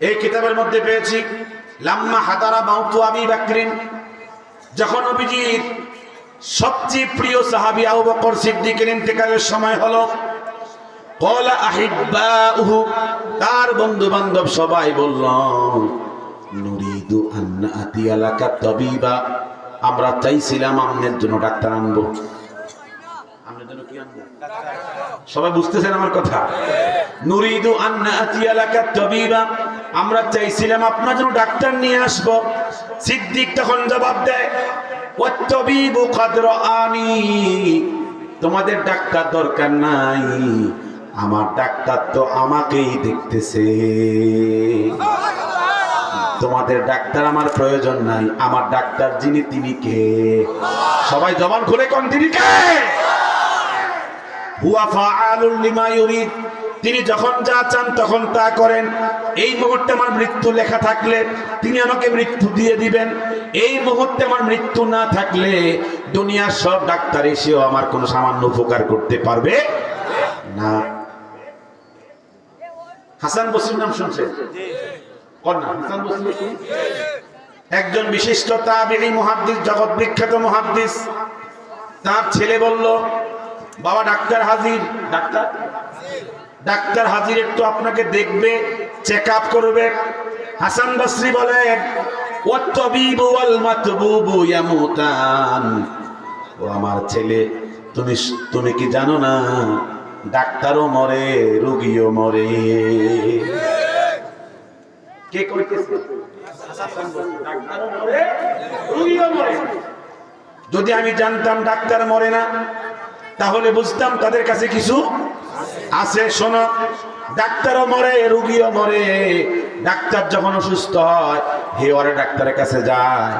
এই কিতাবের মধ্যে পেয়েছি, লাম্মা হাতারা মাউতু আবি বাকরিন, যখন অভিজিৎ সবচেয়ে প্রিয় সাহাবি আবু বকর সিদ্দিকের ইন্তেকালের সময় হলো, কলা আহিব্বাউহু, তার বন্ধু বান্ধব সবাই বলল, নুরিদু আন্না আতিয়ালাকা তবিবা, আমরা চাইছিলাম আপনার জন্য ডাক্তার আনব। আনব? সবাই বুঝতেছেন আমার কথা? নুরিদু আন্না আতিয়ালাকা তবিবা আমরা চাইছিলাম আপনার জন্য ডাক্তার নিয়ে আসব। সিদ্দিক তখন জবাব দেয় রাআনি তোমাদের ডাক্তার দরকার নাই। আমার ডাক্তার তো আমাকেই দেখতেছে। তোমাদের ডাক্তার আমার প্রয়োজন নাই। আমার ডাক্তার যিনি, তিনি কে? সবাই জবান খুলে কোন, তিনি কে? হুয়া ফাআলুল লিমা ইউরিদ। তিনি যখন যা চান তখন তা করেন। এই মুহূর্তে আমার মৃত্যু লেখা থাকলে তিনি আমাকে মৃত্যু দিয়ে দিবেন। এই মুহূর্তে আমার মৃত্যু না থাকলে দুনিয়ার সব ডাক্তার এসেও আমার কোনো সামান্য উপকার করতে পারবে না। হাসান বসির নাম শুনছেন? একজন বিশিষ্ট তাবিঈ মুহাদ্দিস, জগৎ বিখ্যাত মুহাদ্দিস। তার ছেলে বলল, বাবা ডাক্তার হাজির। ডাক্তার? ডাক্তার হাজির একটু আপনাকে দেখবে চেক আপ করবে। হাসান বসরি ইয়ামুতান। ও আমার ছেলে, তুমি তুমি কি জানো না? ডাক্তারও মরে রোগীও মরে। যদি আমি জানতাম ডাক্তার মরে না, তাহলে বুঝতাম তাদের কাছে কিছু আছে, শোনো। ডাক্তারও মরে, রুগীও মরে। ডাক্তার যখন অসুস্থ হয়, হে ওরে ডাক্তারের কাছে যায়।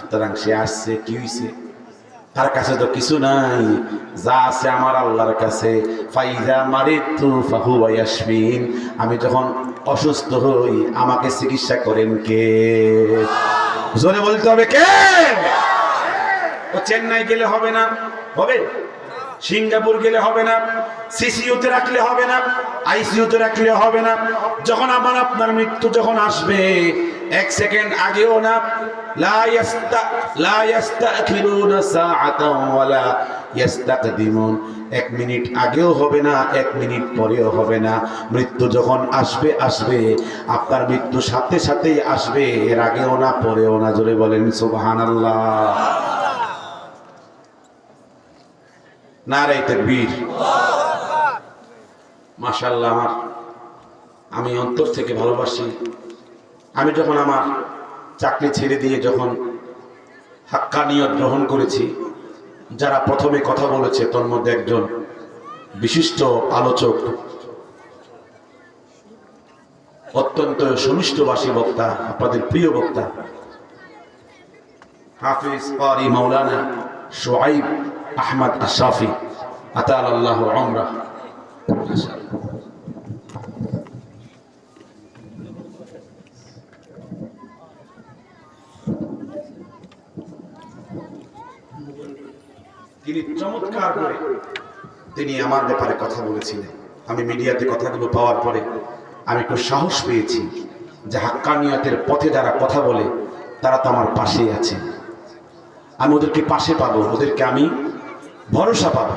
সুতরাং সে আসছে, কি হইছে? তার কাছে তো কিছু নাই। যা আছে আমার আল্লাহর কাছে। ফাইজা মারিতু ফাহু ইয়াসমিন। আমি যখন অসুস্থ হই, আমাকে চিকিৎসা করেন কে? জোরে বলতে হবে কে? ও চেন্নাই গেলে হবে না? হবে? সিঙ্গাপুর গেলে হবে না সিসিউতে রাখলে হবে না, আইসিইউতে রাখলে হবে না। যখন আমার আপনার মৃত্যু যখন আসবে, এক সেকেন্ড আগেও না এক মিনিট আগেও হবে না, এক মিনিট পরেও হবে না। মৃত্যু যখন আসবে আসবে। আপনার মৃত্যু সাথে সাথেই আসবে। এর আগেও না, পরেও না, জোরে বলেন সুবহানাল্লাহ। নারাই তকবীর। মাশাল্লাহ আমার, আমি অন্তর থেকে ভালোবাসি। আমি যখন আমার চাকরি ছেড়ে দিয়ে যখন হাক্কানিয়ত গ্রহণ করেছি, যারা প্রথমে কথা বলেছে, তোর মধ্যে একজন বিশিষ্ট আলোচক, অত্যন্ত সুনিষ্ঠবাসী বক্তা, আপনাদের প্রিয় বক্তা, হাফিজ কারি মাওলানা শোয়াইব আহমদ আশরাফি, আতাল আল্লাহ আমরা তিনি চমৎকার করে তিনি আমার ব্যাপারে কথা বলেছিলেন। আমি মিডিয়াতে কথাগুলো পাওয়ার পরে আমি একটু সাহস পেয়েছি যে হাক্কানিয়াতের পথে যারা কথা বলে, তারা তো আমার পাশেই আছে। আমি ওদেরকে পাশে পাবো, ওদেরকে আমি ভরসা পাবো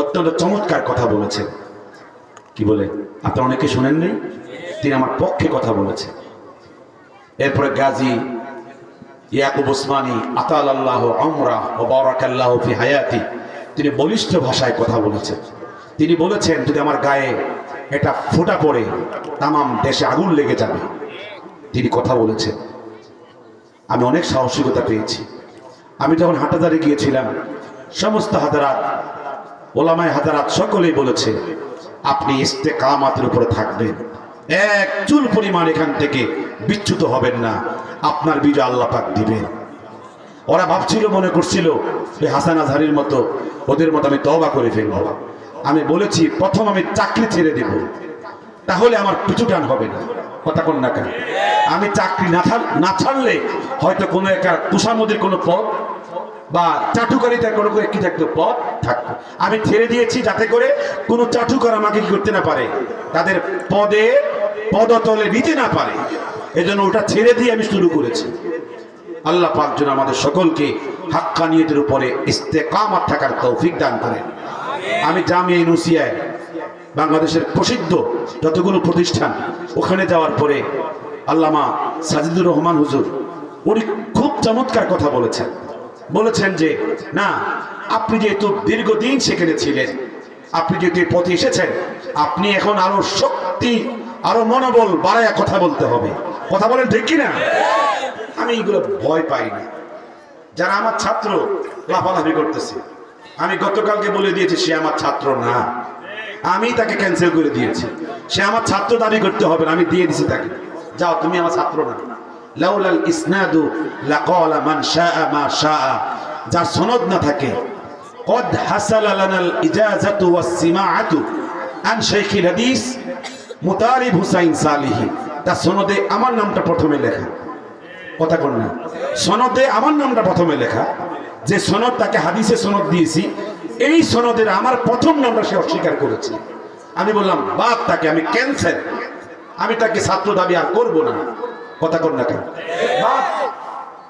অত্যন্ত চমৎকার কথা বলেছেন কি বলে? আপনারা অনেকে শোনেন নেই তিনি আমার পক্ষে কথা বলেছেন। এরপরে গাজী ইয়াকুব ওসমানী আতাল আল্লাহ ও বারাকাল্লাহ ফি হায়াতি, তিনি বলিষ্ঠ ভাষায় কথা বলেছেন। তিনি বলেছেন, যদি আমার গায়ে এটা ফোটা পড়ে, তামাম দেশে আগুন লেগে যাবে। তিনি কথা বলেছেন। আমি অনেক সাহসিকতা পেয়েছি। আমি যখন হাটাদারে গিয়েছিলাম সমস্ত হাতারাত ওলামায় হাতারাত সকলেই বলেছে, আপনি ইস্তেকামাতের উপরে থাকবেন। এক চুল পরিমাণ এখান থেকে বিচ্যুত হবেন না। আপনার বিজয় আল্লাহ পাক দিবেন। ওরা ভাবছিল, মনে করছিল হাসান আজহারির মতো, ওদের মতো আমি তবা করে ফেলব। আমি বলেছি, প্রথম আমি চাকরি ছেড়ে দেব। তাহলে আমার পিছু টান হবে না। কথা কোন না কেন? আমি চাকরি না ছাড়লে হয়তো কোনো একটা তুষামদির কোনো পদ বা চাটুকারিতার কোনো কি থাকতো? পদ থাকতো। আমি ছেড়ে দিয়েছি যাতে করে কোনো চাটুকার আমাকে কি করতে না পারে। তাদের পদে পদতলে নিতে না পারে। এজন্য ওটা ছেড়ে দিয়ে আমি শুরু করেছি। আল্লাহ পাক যেন আমাদের সকলকে হাক্কানিয়তের উপরে ইস্তেকামাত থাকার তৌফিক দান করেন। আমি জামিয়া নুসিয়ায় বাংলাদেশের প্রসিদ্ধ যতগুলো প্রতিষ্ঠান, ওখানে যাওয়ার পরে আল্লামা সাজিদুর রহমান হুজুর, উনি খুব চমৎকার কথা বলেছেন। বলেছেন যে, না, আপনি যেহেতু দীর্ঘদিন সেখানে ছিলেন, আপনি যেহেতু পথে এসেছেন, আপনি এখন আরও শক্তি, আরও মনোবল বাড়ায় কথা বলতে হবে। কথা বলেন ঠিক কিনা? আমি এগুলো ভয় পাই না। যারা আমার ছাত্র, লাফালাফি করতেছে। আমি গতকালকে বলে দিয়েছি, সে আমার ছাত্র না। আমি তাকে ক্যান্সেল করে দিয়েছি। সে আমার ছাত্র দাবি করতে হবে না, আমি দিয়ে দিছি তাকে। যাও, তুমি আমার ছাত্র না। লাউলাল ইসনাদু লাকালা মান শাআ মা শাআ যার সনদ না থাকে قد حصل لنا الإجازة والسماعة عن شيخ الحديث মুতারিব হুসাইন সালিহি তার সনদে আমার নামটা প্রথমে লেখা কথা কর না সনদে আমার নামটা প্রথমে লেখা যে সনদ তাকে হাদিসে সনদ দিয়েছি এই সনদের আমার প্রথম নামটা সে অস্বীকার করেছে আমি বললাম বাদ তাকে আমি ক্যান্সেল আমি তাকে ছাত্র দাবি আর করব না কথা কর না কেন?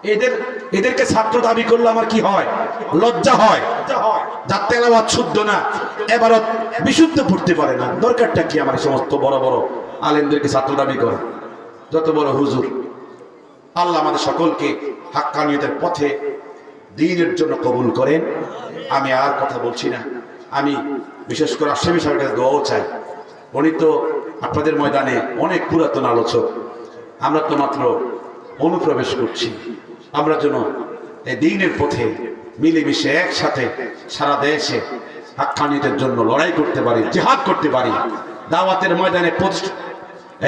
এদের, এদেরকে ছাত্র দাবি করলে আমার কি হয়? লজ্জা হয়। যার শুদ্ধ না, এবারত বিশুদ্ধ পড়তে পারে না। দরকারটা কি আমার সমস্ত বড় বড় আলেমদেরকে ছাত্র দাবি করে? যত বড় হুজুর, আল্লাহ আমাদের সকলকে হাক্কানিয়তের পথে দিনের জন্য কবুল করেন। আমি আর কথা বলছি না। আমি বিশেষ করে আসামি সাহেবের কাছে দোয়াও চাই। উনি তো আপনাদের ময়দানে অনেক পুরাতন আলোচক। আমরা তো মাত্র অনুপ্রবেশ করছি। আমরা যেন এই দিনের পথে মিলেমিশে একসাথে সারা দেশে হাক্কানিয়তের জন্য লড়াই করতে পারি, জেহাদ করতে পারি, দাওয়াতের ময়দানে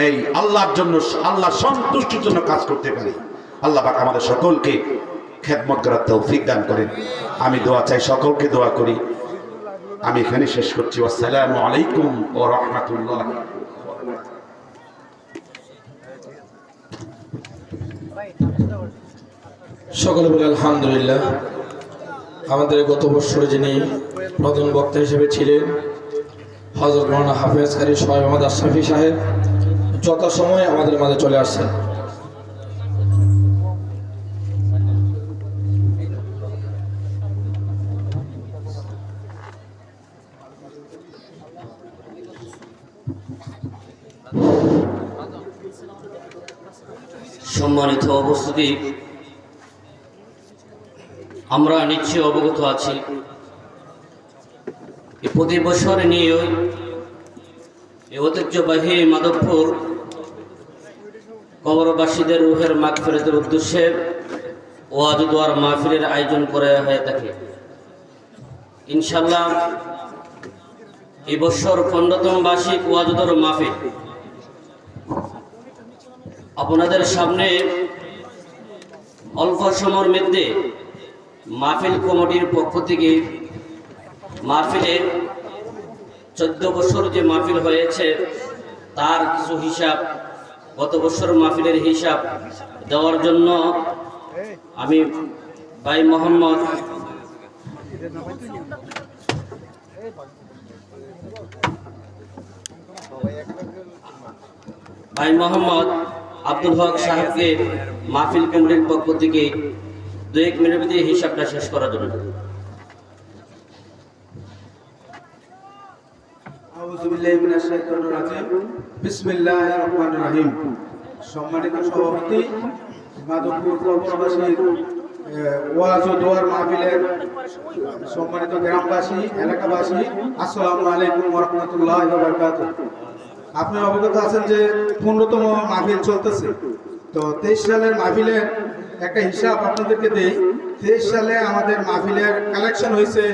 এই আল্লাহর জন্য আল্লাহ সন্তুষ্টির জন্য কাজ করতে পারি। আল্লাহ পাক আমাদের সকলকে খেদমত করার তৌফিক দান করেন। আমি দোয়া চাই, সকলকে দোয়া করি। আমি এখানে শেষ করছি। আসসালামু আলাইকুম ও রহমতুল্লাহ। সকলে বলে আলহামদুলিল্লাহ। আমাদের গত বছরে যিনি প্রধান বক্তা হিসেবে ছিলেন হজরত মৌলানা হাফেজ কারি সোহেব আহমদ আশরাফি সাহেব, যথাসময়ে আমাদের মাঝে চলে আসছেন। সম্মানিত উপস্থিতি আমরা নিশ্চয় অবগত আছি। প্রতি বছর নিয়ে ঐতিহ্যবাহী মাধবপুর কবরবাসীদের রুহের মাগ ফেরতের উদ্দেশ্যে ওয়াজ দোয়ার মাহফিলের আয়োজন করা হয়ে থাকে। ইনশাল্লাহ এই বছর পনেরোতম বার্ষিক ওয়াজ দোয়ার মাহফিল আপনাদের সামনে অল্প সময়ের মধ্যে মাহফিল কমিটির পক্ষ থেকে মাহফিলে চোদ্দ বছর যে মাহফিল হয়েছে, তার কিছু হিসাব, গত বছর মাহফিলের হিসাব দেওয়ার জন্য আমি ভাই মোহাম্মদ ভাই মোহাম্মদ আব্দুল হক সাহেবকে মাহফিল কমিটির পক্ষ থেকে দু এক মিনিটের মধ্যে হিসাবটা শেষ রহমানির রহিম। সম্মানিত সভাপতি, মাধবপুর ওয়াজ ও দোয়ার মাহফিলের সম্মানিত গ্রামবাসী, এলাকাবাসী, আসসালামু আলাইকুম রাহমাতুল্লাহি ওয়া আপনি অবগত আছেন যে পনেরোতম মাহফিল চলতেছে। তো তেইশ সালের মাহফিলের একটা হিসাব আপনাদেরকে দেই। তেইশ সালে আমাদের মাহফিলের কালেকশন হয়েছে।